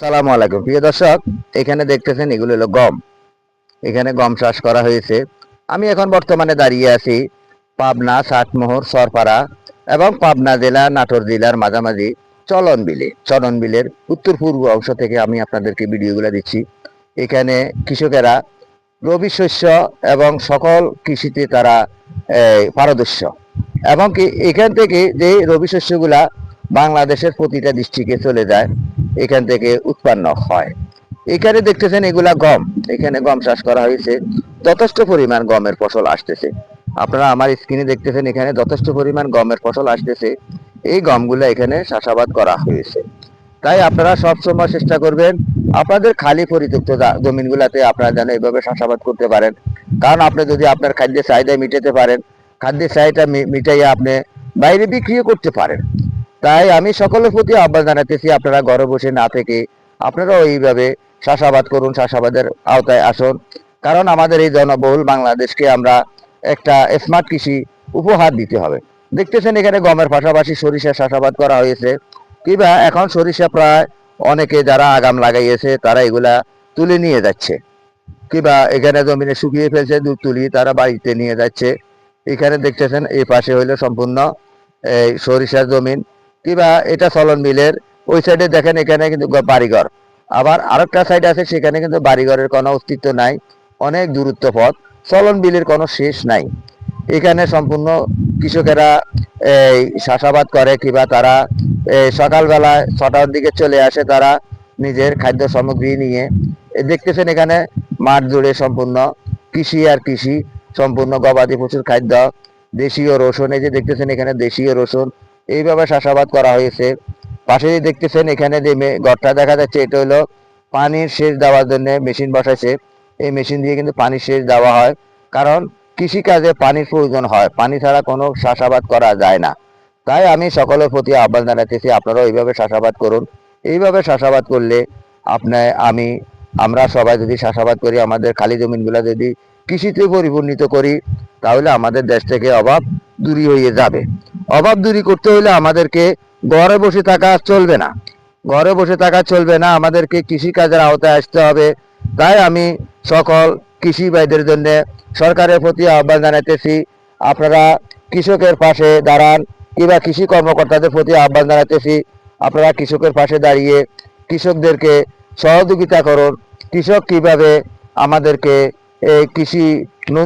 সালামু আলাইকুম। প্রিয় দর্শক, এখানে দেখতেছেন এগুলো হলো গম। এখানে গম চাষ করা হয়েছে। আমি এখন বর্তমানে দাঁড়িয়ে আছি পাবনা, ষাটমোহর, সরপাড়া এবং পাবনা জেলা, নাটোর জেলার মাঝামাঝি চলন বিলে। চলন বিলের উত্তর পূর্ব অংশ থেকে আমি আপনাদেরকে ভিডিওগুলো দিচ্ছি। এখানে কৃষকেরা রবি শস্য এবং সকল কৃষিতে তারা পারদর্শ। এবং কি এখান থেকে যে রবি শস্যগুলা বাংলাদেশের প্রতিটা ডিস্ট্রিক্টে চলে যায় এখান থেকে উৎপন্ন হয়। এখানে দেখতেছেন এগুলা গম। এখানে গম চাষ করা হয়েছে। যথেষ্ট পরিমাণ গমের ফসল আসতেছে। আপনারা আমার স্ক্রিনে দেখতেছেন এখানে যথেষ্ট পরিমাণ গমের ফসল আসতেছে। এই গমগুলো এখানে চাষাবাদ করা হয়েছে। তাই আপনারা সব সময় চেষ্টা করবেন আপনাদের খালি পরিত্যক্ত জমিনগুলাতে আপনারা যেন এইভাবে চাষাবাদ করতে পারেন। কারণ আপনি যদি আপনার খাদ্যের চাহিদা মিটাতে পারেন, খাদ্যের চাহিদা মিটাইয়া আপনি বাইরে বিক্রিও করতে পারেন। তাই আমি সকলের প্রতি আহ্বান জানাতেছি আপনারা ঘরে বসে না থেকে আপনারাও এইভাবে চাষাবাদ করুন, চাষাবাদের আওতায় আসুন। কারণ আমাদের এই জনবহুল বাংলাদেশকে আমরা একটা স্মার্ট কৃষি উপহার দিতে হবে। দেখতেছেন এখানে গমের পাশাপাশি সরিষা চাষাবাদ করা হয়েছে। কিংবা এখন সরিষা প্রায় অনেকে যারা আগাম লাগাইয়েছে, তারা এগুলা তুলে নিয়ে যাচ্ছে। কিংবা এখানে জমিনে শুকিয়ে ফেলছে, দুধ তুলি তারা বাড়িতে নিয়ে যাচ্ছে। এখানে দেখতেছেন এই পাশে হইল সম্পূর্ণ এই সরিষার জমিন। কিংবা এটা চলন মিলের, ওই সাইডে দেখেন এখানে কিন্তু বাড়িঘর। আবার আরেকটা সাইড আছে, সেখানে কিন্তু বাড়িঘরের কোনো অস্তিত্ব নাই, অনেক দূরত্ব পথ, চলন বিলের কোনো শেষ নাই। এখানে সম্পূর্ণ কৃষকেরা এই চাষাবাদ করে, কিংবা তারা সকালবেলা ছটার দিকে চলে আসে তারা নিজের খাদ্য সামগ্রী নিয়ে। দেখতেছেন এখানে মাঠ জুড়ে সম্পূর্ণ কৃষি আর কৃষি, সম্পূর্ণ গবাদি পশুর খাদ্য, দেশীয় রসুন, এই যে দেখতেছেন এখানে দেশীয় রসুন এইভাবে চাষাবাদ করা হয়েছে। পাশে যে দেখতেছেন এখানে যে ঘরটা দেখা যাচ্ছে, এটা হলো পানির সেচ দেওয়ার জন্য মেশিন বসাইছে। এই মেশিন দিয়ে কিন্তু পানির সেচ দেওয়া হয়। কারণ কৃষিকাজে পানির প্রয়োজন হয়, পানি ছাড়া কোনো চাষাবাদ করা যায় না। তাই আমি সকলের প্রতি আহ্বান জানাতেছি, আপনারাও এইভাবে চাষাবাদ করুন। এইভাবে চাষাবাদ করলে আপনার আমি, আমরা সবাই যদি চাষাবাদ করি, আমাদের খালি জমিনগুলো যদি কৃষিতে পরিপূর্ণিত করি, তাহলে আমাদের দেশ থেকে অভাব দূরী হয়ে যাবে। অভাব দূরী করতে হলে আমাদেরকে ঘরে বসে থাকা চলবে না। ঘরে বসে থাকা চলবে না, আমাদেরকে কৃষি কাজের আওতায় আসতে হবে। তাই আমি সকল কৃষি ভাইদের জন্য সরকারের প্রতি আহ্বান জানাইতেছি, আপনারা কৃষকের পাশে দাঁড়ান কিংবা কৃষি কর্মকর্তাদের প্রতি আহ্বান জানাইতেছি, আপনারা কৃষকের পাশে দাঁড়িয়ে কৃষকদেরকে সহযোগিতা করুন। কৃষক কীভাবে আমাদেরকে এই কৃষি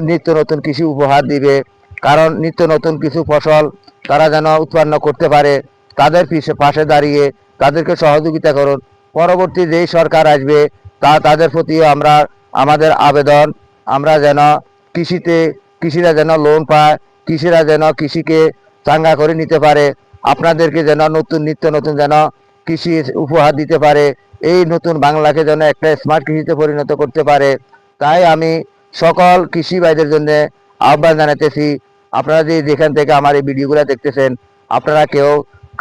নিত্য নতুন কৃষি উপহার দিবে কারণ নিত্য নতুন কিছু ফসল তারা যেন উৎপন্ন করতে পারে, তাদের পিছে পাশে দাঁড়িয়ে তাদেরকে সহযোগিতা করুন। পরবর্তী যেই সরকার আসবে, তা তাদের প্রতিও আমরা আমাদের আবেদন, আমরা যেন কৃষিতে কৃষিরা যেন লোন পায়, কৃষিরা যেন কৃষিকে চাঙ্গা করে নিতে পারে, আপনাদেরকে যেন নতুন নিত্য নতুন যেন কৃষি উপহার দিতে পারে, এই নতুন বাংলাকে যেন একটা স্মার্ট কৃষিতে পরিণত করতে পারে। তাই আমি সকল কৃষি ভাইদের জন্য আহ্বান জানাতেছি আপনারা যে যেখান থেকে আমার এই ভিডিওগুলো দেখতেছেন, আপনারা কেউ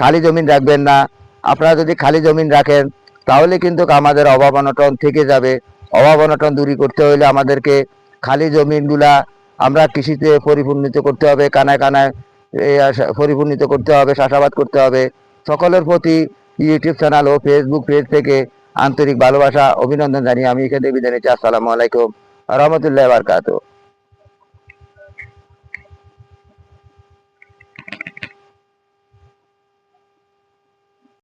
খালি জমিন রাখবেন না। আপনারা যদি খালি জমিন রাখেন, তাহলে কিন্তু আমাদের অভাব অনটন থেকে যাবে। অভাব অনটন দূরী করতে হলে আমাদেরকে খালি জমিনগুলা আমরা কৃষিতে পরিপূর্ণিত করতে হবে, কানায় কানায় পরিপূর্ণিত করতে হবে, চাষাবাদ করতে হবে। সকলের প্রতি ইউটিউব চ্যানেল ও ফেসবুক পেজ থেকে আন্তরিক ভালোবাসা, অভিনন্দন জানিয়ে আমি এখানে বিদায় নিচ্ছি। আসসালামু আলাইকুম। রহমতুল্লাহ বারকাত